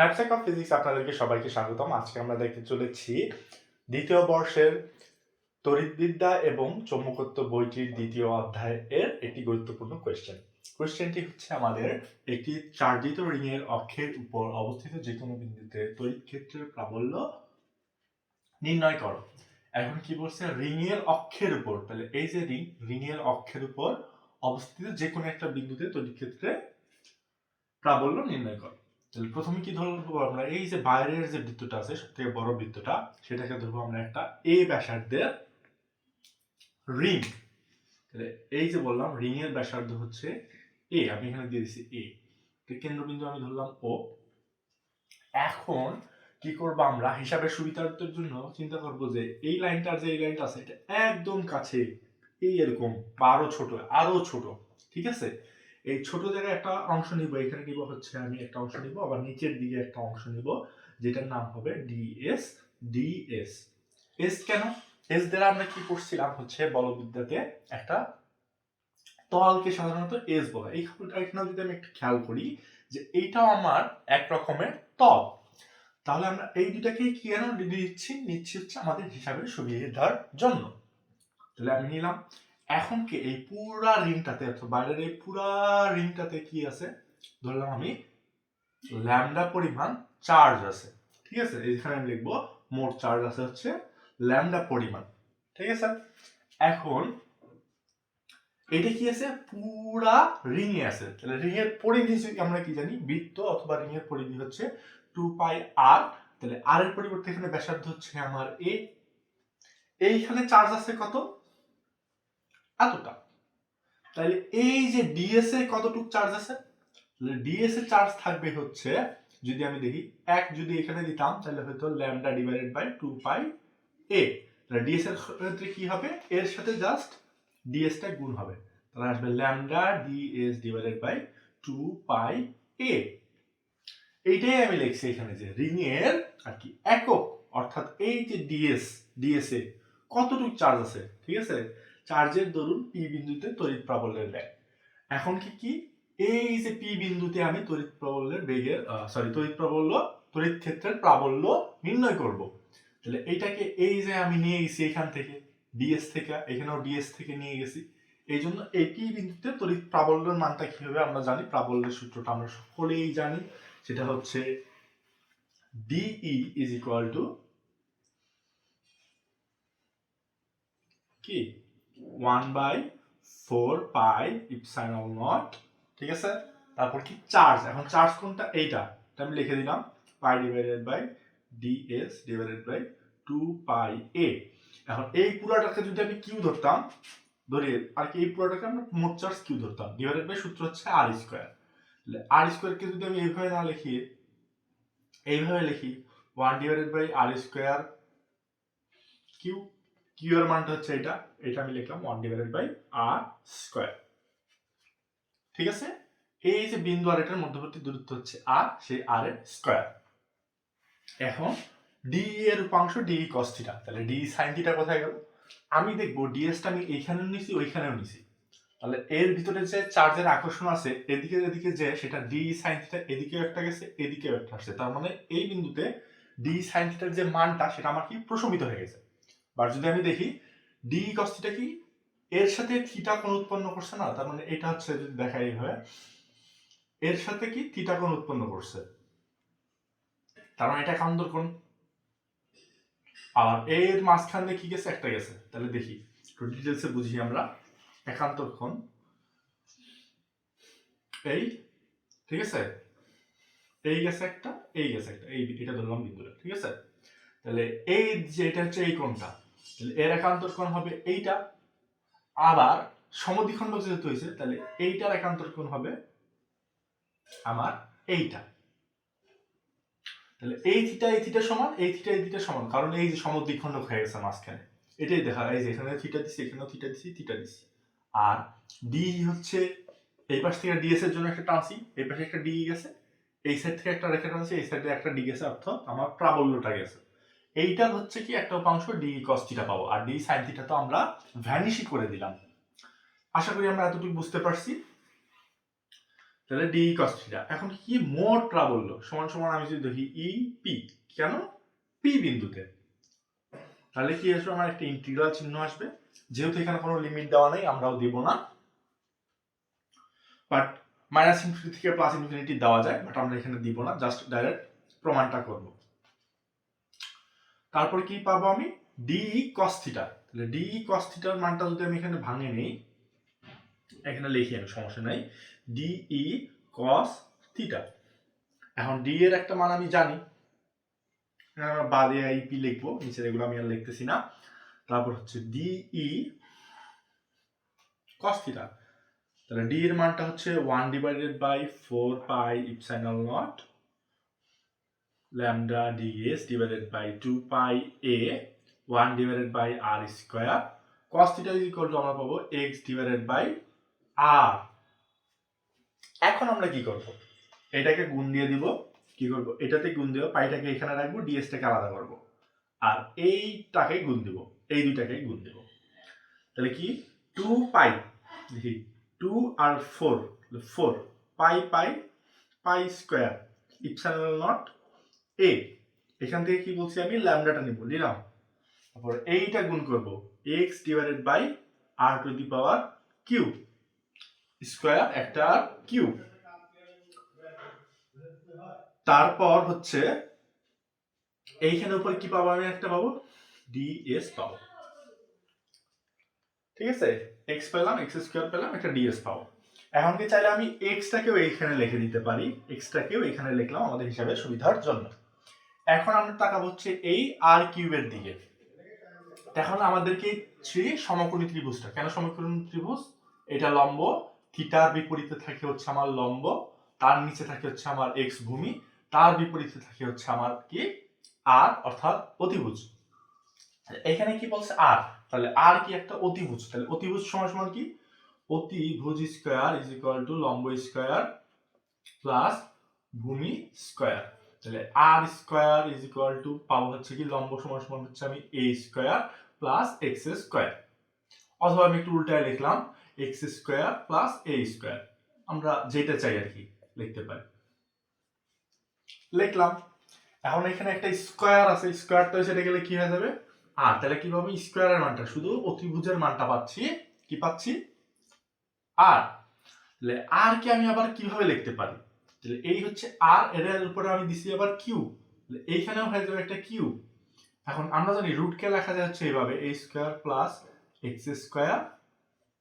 স্ন্যাপস্যাক of physics আপনাদেরকে সবাইকে স্বাগতম। আজকে আমরা দেখতে চলেছি দ্বিতীয় বর্ষের তড়িৎবিদ্যা এবং চৌম্বকত্ব বইটির দ্বিতীয় অধ্যায় এর একটি গুরুত্বপূর্ণ কোয়েশ্চেন কোয়েশ্চেনটি হচ্ছে আমাদের একটি চার্জিত রিং এর অক্ষের উপর অবস্থিত যে কোনো বিন্দুতে তড়িৎ ক্ষেত্রের প্রাবল্য নির্ণয় করো। এখন কি বলছে? রিং এর অক্ষের উপর। তাহলে এই যে রিং রিং এর অক্ষের উপর অবস্থিত যে কোনো একটা বিন্দুতে তড়িৎ ক্ষেত্রে প্রাবল্য নির্ণয় করো। প্রথমে কি ধরবো আমরা, এই যে বাইরের যে বৃত্তটা আছে সব থেকে বড় বৃত্তটা, সেটাকে ধরবো আমরা একটা এ ব্যাসার্ধের রিং। এই যে বললাম রিং এর ব্যাসার্ধ হচ্ছে এ আমি এখানে দিয়ে দিচ্ছি এ কেন্দ্রবিন্দু আমি ধরলাম ও এখন কি করব আমরা? হিসাবের সুবিধার্থের জন্য চিন্তা করব যে এই লাইনটার যে এই লাইনটা আছে, এটা একদম কাছে, এই এরকম আরও ছোট আরও ছোট, ঠিক আছে? এই ছোট জায়গায় একটা অংশ নিব, এখানে নিব হচ্ছে আমি একটা অংশ নিব, আবার নিচের দিকে একটা অংশ নিব, যেটার নাম হবে ডিএস ডিএস এস কেন? এস দ্বারা আমরা কি করছিলাম হচ্ছে বলবিদ্যাতে একটা তলকে সাধারণত এস বলা এই এখানে যদি আমি একটু খেয়াল করি যে এইটাও আমার এক রকমের তল। তাহলে আমরা এই দুটাকে কি কেন দিচ্ছি? নিচ্ছি হচ্ছে আমাদের হিসাবের সুবিধার জন্য। তাহলে আমি নিলাম। এখন কি এই পুরা রিংটাতে অর্থাৎ বাইরের এই পুরা রিংটাতে কি আছে? ধরলাম আমি ল্যামডা পরিমাণ চার্জ আছে। ঠিক আছে? এখানে আমি লিখব মোট চার্জ আছে হচ্ছে ল্যামডা পরিমাণ। ঠিক আছে? এখন এটা কি আছে? পুরা রিং এ আছে। তাহলে রিং এর পরিধি আমরা কি জানি? বৃত্ত অথবা রিং এর পরিধি হচ্ছে টু পাই আর। তাহলে আর এর পরিবর্তে এখানে ব্যাসার্ধ হচ্ছে আমার এ। এইখানে চার্জ আছে কত? এতটা। তাহলে এই যে ডিএসএ কতটুক চার্জ আছে? ডিএস এ চার্জ থাকবে হচ্ছে, যদি আমি দেখি, এক যদি এখানে দিতাম, তাহলে হয়তো lambda divided by two pi A তাহলে ডিএস এর ক্ষেত্রে কি হবে? এর সাথে জাস্ট ডিএস টা গুণ হবে। তাহলে আসবে lambda DS divided by two pi A এইটাই আমি লিখছি এখানে যে রিং এর আর কি একক। অর্থাৎ এই যে ডিএস ডিএস এ কতটুকু চার্জ আছে? ঠিক আছে? চার্জের দরুন পি বিন্দুতে তড়িৎ প্রাবল্যের বেগ। এখন কি কি? এই যে পি বিন্দুতে আমি তড়িৎ প্রাবল্যের বেগের সরি তড়িৎ প্রাবল্য তড়িৎ ক্ষেত্রের প্রাবল্য নির্ণয় করব। তাহলে এইটাকে এই যে আমি নিয়ে গেছি এখান থেকে ডিএস থেকে, এখানেও ডিএস থেকে নিয়ে গেছি এই জন্য এই পি বিন্দুতে তড়িৎ প্রাবল্যের মানটা কি হবে আমরা জানি? প্রাবল্যের সূত্রটা আমরা সকলেই জানি। সেটা হচ্ছে ডিই ইজ ইকুয়াল টু কি one by four pi epsilon nought ঠিক আছে? তারপর কি? চার্জ এখন চার্জ কোনটা? এইটা। এটা আমি লিখে দিলাম pi divided by DS divided by two pi A এখন এই পুরাটাকে যদি আমি কিউ ধরতাম, ধরি, আর কি এই পুরাটাকে আমরা মোট চার্জ কিউ ধরতাম ডিভাইডেড বাই সূত্র হচ্ছে আর স্কোয়ার আর স্কোয়ারকে যদি আমি এইভাবে না লিখি, এইভাবে লিখি one divided by R square Q Q এর মানটা হচ্ছে এটা? এটা আমি লিখলাম one divided by R square ঠিক আছে? এই যে বিন্দু আর এটার মধ্যবর্তী দূরত্ব হচ্ছে আর সেই আর এর স্কোয়ার এখন ডি এর উপাংশ ডি কস থিটা তাহলে ডি সাইন থিটা কোথায় গেল? আমি দেখব ডিএসটা আমি এইখানেও নিছি, ওইখানেও নিছি। তাহলে এর ভিতরে যে চার্জের আকর্ষণ আছে, এদিকে এদিকে যে সেটা ডি সাইন থিটা এদিকেও একটা গেছে, এদিকেও একটা আসছে। তার মানে এই বিন্দুতে ডি সাইন থিটার যে মানটা, সেটা আমার কি প্রশমিত হয়ে গেছে। বা যদি আমি দেখি ডি কস থিটা কি? এর সাথে থিটা কোণ উৎপন্ন করছে না, তার মানে এটা হচ্ছে যদি দেখা এইভাবে, এর সাথে কি থিটা কোণ উৎপন্ন করছে? তার মানে এটা একান্তর কোণ। আর এর মাঝখানে কি গেছে? একটা গেছে। তাহলে দেখি, একটু ডিটেলসে বুঝি আমরা। একান্তর কোণ। এই, ঠিক আছে? এই গেছে একটা, এই গেছে একটা, এই এটা ধরলাম বিন্দুটা, ঠিক আছে? তাহলে এই যে এটা হচ্ছে এই কোণটা তাহলে এর একান্তর কোণ হবে এইটা। আবার সমদ্বিখণ্ড যেহেতু হয়েছে, তাহলে এইটার একান্তর কোণ হবে আমার এইটা। তাহলে এই থিটা এই থিটা সমান, এই থিটা এই থিটা সমান, কারণ এই যে সমদ্বিখণ্ড হয়ে গেছে মাঝখানে। এটাই দেখা, এই যে এখানে থিটা দিছি, এখানেও থিটা দিছি থিটা দিছি। আর ডি হচ্ছে এই পাশ থেকে ডিএস এর জন্য একটা টানছি এই পাশে একটা ডি গেছে, এই সাইড থেকে একটা রেখে টানছি এই সাইডে একটা ডি গেছে, অর্থাৎ আমার প্রাবল্যটা গেছে। এইটার হচ্ছে কি একটা উপাংশ ডি কস থিটা পাবো। আর ডি সাইন থিটা তো আমরা ভ্যানিশই করে দিলাম। আশা করি আমরা এতটুকু বুঝতে পারছি। তাহলে ডি কস থিটা এখন কি মোটরা বলল সমান সমান আমি যদি দেখি ই পি কেন? পি বিন্দুতে। তাহলে কি আসবে? আমার একটা ইন্টিগ্রাল চিহ্ন আসবে। যেহেতু এখানে কোনো লিমিট দেওয়া নেই, আমরাও দিব না। বাট মাইনাস ইনফিনিটি থেকে প্লাস ইনফিনিটি দেওয়া যায় বাট আমরা এখানে দিব না। জাস্ট ডাইরেক্ট প্রমাণটা করব। তারপর কি পাবো আমি? ডি কস থিটা তাহলে ডি কস থিটার মানটা যদি আমি এখানে ভাঙে নেই, এখানে লিখি আমি, সমস্যা নাই। ডিই কস থিটা এখন ডি এর একটা মান আমি জানি। আমরা বাদে আইপি লিখব নিচের এগুলো আমি আর লিখতেছি না। তারপর হচ্ছে ডিই কস থিটা তাহলে ডি এর মানটা হচ্ছে one divided by four pi epsilon nought lambda DS divided by two pi A one divided by R square cos theta is equal to আমরা পাবো এক্স ডিভাইডেড বাই আর এখন আমরা কি করব? এটাকে গুণ দিয়ে দিব। কি করব? এটাতে গুণ দেবো পাইটাকে এখানে রাখব ডিএসটাকে আলাদা করব। আর এইটাকে গুণ দিব। এই দুইটাকে গুণ দেব। তাহলে কি? টু পাই দেখি two R four four pi pi pi square epsilon nought A, এখান থেকে কি বলছি আমি? ল্যামডাটা নিব, নিলাম। তারপর এইটা গুণ করব, X divided by R two the power Q square একটা আর কিউ। তারপর হচ্ছে, এইখানে উপর কি পাবো আমি একটা পাবো? ডিএস পাবো। ঠিক আছে? এক্স পেলাম, এক্স স্কোয়ার পেলাম, একটা ডিএস পাবো। এখন কি চাইলে আমি এক্সটাকেও এইখানে লিখে দিতে পারি। এক্সটাকেও এখানে লিখলাম আমাদের হিসাবে সুবিধার জন্য। এখন আমরা তাকাবো হচ্ছে এই আর কিউবের দিকে। এখন আমাদেরকে সেই সমকোণী ত্রিভুজটা, কেন সমকোণী ত্রিভুজ? এটা লম্ব, থিটার বিপরীতে থাকে হচ্ছে আমার লম্ব, তার নিচে থাকে হচ্ছে আমার এক্স ভূমি, তার বিপরীতে থাকে হচ্ছে আমার কি? আর অর্থাৎ অতিভুজ। এখানে কি বলছে আর তাহলে আর কি একটা অতিভুজ? তাহলে অতিভুজ সমান সমান কি? অতিভুজ স্কোয়ার ইজ ইকুয়াল টু লম্ব স্কোয়ার প্লাস ভূমি স্কোয়ার তাহলে R square is equal to পাবো হচ্ছে কি লম্ব সমান সমান হচ্ছে আমি A square plus X square অথবা আমি একটু উল্টায় লিখলাম X square plus A square আমরা যেটা চাই আর কি লিখতে পারি। লিখলাম। এখন এখানে একটা স্কোয়ার আছে স্কোয়ারটা সেটা গেলে কি হয়ে যাবে? আর তাহলে কি পাবো স্কোয়ারের মানটা? শুধু অতিভুজের মানটা পাচ্ছি। কি পাচ্ছি? আর আর কে আমি আবার কীভাবে লিখতে পারি? তাহলে এই হচ্ছে আর এর উপরে আমি দিছি আবার কিউ এইখানেও হয়ে যাবে একটা কিউ এখন আমরা জানি রুটকে লেখা যায় হচ্ছে এইভাবে A square plus X square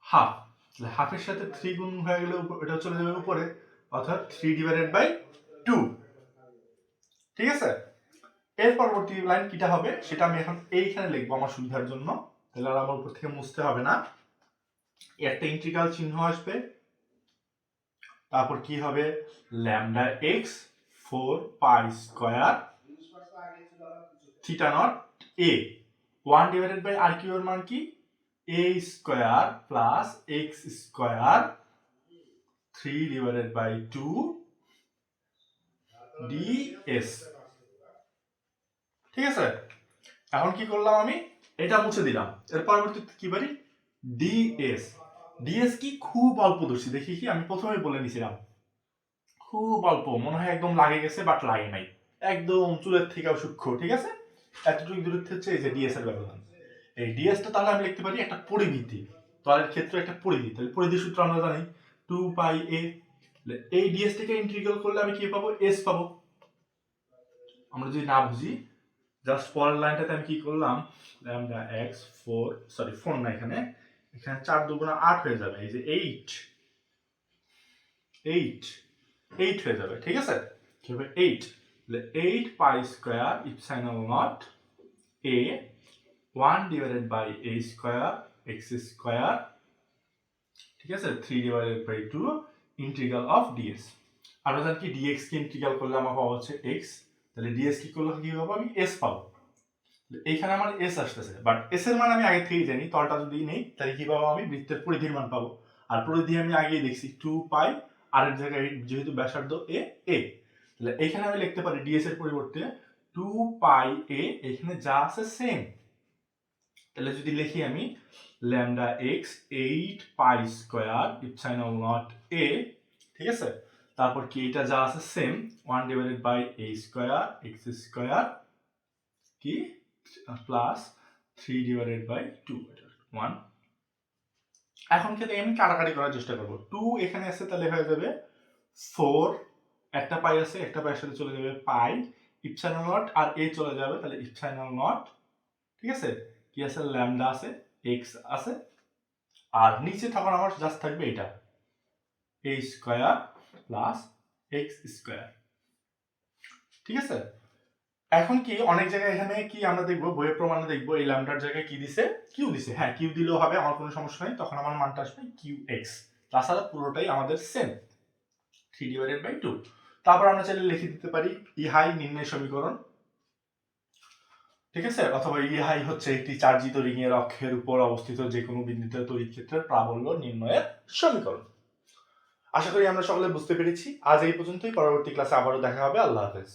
half তাহলে হাফের সাথে থ্রি গুণ হয়ে গেলে এটা চলে যাবে উপরে, অর্থাৎ থ্রি ডিভাইডেড বাই টু ঠিক আছে? এর পরবর্তী লাইন কিটা হবে? সেটা আমি এখন এইখানে লিখব আমার সুবিধার জন্য। তাহলে আর আমার উপর থেকে মুছতে হবে না। একটা ইন্টিগ্রাল চিহ্ন আসবে। তারপর কি হবে? Lambda X four pi square theta nought A. One divided by R কিউর মান কি? A square plus X square three divided by two DS. ঠিক আছে? এখন কি করলাম আমি? এটা মুছে দিলাম। এর পরবর্তীতে কি পারি? ডিএস। ডিএস কি খুব অল্প দর্শী দেখি কি, আমি প্রথমে বলে নিছিলাম। খুব অল্প, মনে হয় একদম লাগে গেছে বাট লাগে নাই। একদম চুলের থেকেও সূক্ষ্ম, ঠিক আছে? এতটুকু দূরত্ব হচ্ছে এই যে ডিএস এর ব্যবধান। এই ডিএসটা তাহলে আমি লিখতে পারি একটা পরিমিতি। তলের ক্ষেত্রে একটা পরিধি তাহলে পরিধি সূত্র আমরা জানি টু পাই এ এই ডিএস থেকে ইন্টিগ্রাল করলে আমি কি পাবো? এস পাবো। আমরা যদি না বুঝি জাস্ট পরের লাইনটাতে আমি কি করলাম? Lambda X four sorry four না এখানে। এখানে চার দুগুণা আট হয়ে যাবে, এই যে এইট এইট এইট হয়ে যাবে, ঠিক আছে? কি হবে? Eight eight pi square epsilon nought A one divided by A square X square ঠিক আছে? Three divided by two integral of DS আমরা জানি কি ডিএক্স কে ইন্টিগ্রাল করলে আমার পাওয়া হচ্ছে এক্স তাহলে ডিএস কি করলে কি পাবো আমি এস পাবো। এইখানে আমার এস আসতেছে বাট এস এর মান আমি আগে থেকেই জানি, তলটা যদি নেই, তাহলে কি পাবো আমি? বৃত্তের পরিধির মান পাবো। আর পরিধি আমি আগেই দেখছি টু পাই আর এর জায়গায় যেহেতু ব্যাসার্ধ এ এ তাহলে এখানে আমি লিখতে পারি ডিএস এর পরিবর্তে টু পাই এ এখানে যা আছে সেম তাহলে যদি লিখি আমি lambda X eight pi square epsilon nought A ঠিক আছে? তারপর কি এটা যা আছে same one divided by A square X square কি? Plus three divided by two one এখন কিন্তু আমি কাটাকাটি করার চেষ্টা করব। টু এখানে আছে তাহলে হয়ে যাবে ফোর একটা পাই আছে, একটা পায়ের সাথে চলে যাবে পাই ইপসাইনল নট আর এ চলে যাবে তাহলে ইপসাইনল নট ঠিক আছে? কি আছে? ল্যামডা আছে এক্স আছে। আর নিচে তখন আমার জাস্ট থাকবে এটা A square plus X square ঠিক আছে? এখন কি অনেক জায়গায় এখানে কি আমরা দেখব? বইয়ের প্রমাণে দেখব, এই ল্যামডার জায়গায় কি দিছে? কিউ দিছে। হ্যাঁ কিউ দিলেও হবে, আমার কোনো সমস্যা নেই। তখন আমার মানটা আসবে কিউ এক্স তাছাড়া পুরোটাই আমাদের same three divided by two তারপর আমরা চাইলে লিখে দিতে পারি ইহাই নির্ণয় সমীকরণ। ঠিক আছে? অথবা ইহাই হচ্ছে একটি চার্জিত রিং এর অক্ষের উপর অবস্থিত যে কোনো বিন্দুতে তড়িৎ ক্ষেত্রের প্রাবল্য নির্ণয়ের সমীকরণ। আশা করি আমরা সকলে বুঝতে পেরেছি। আজ এই পর্যন্তই। পরবর্তী ক্লাসে আবারও দেখা হবে। আল্লাহ হাফেজ।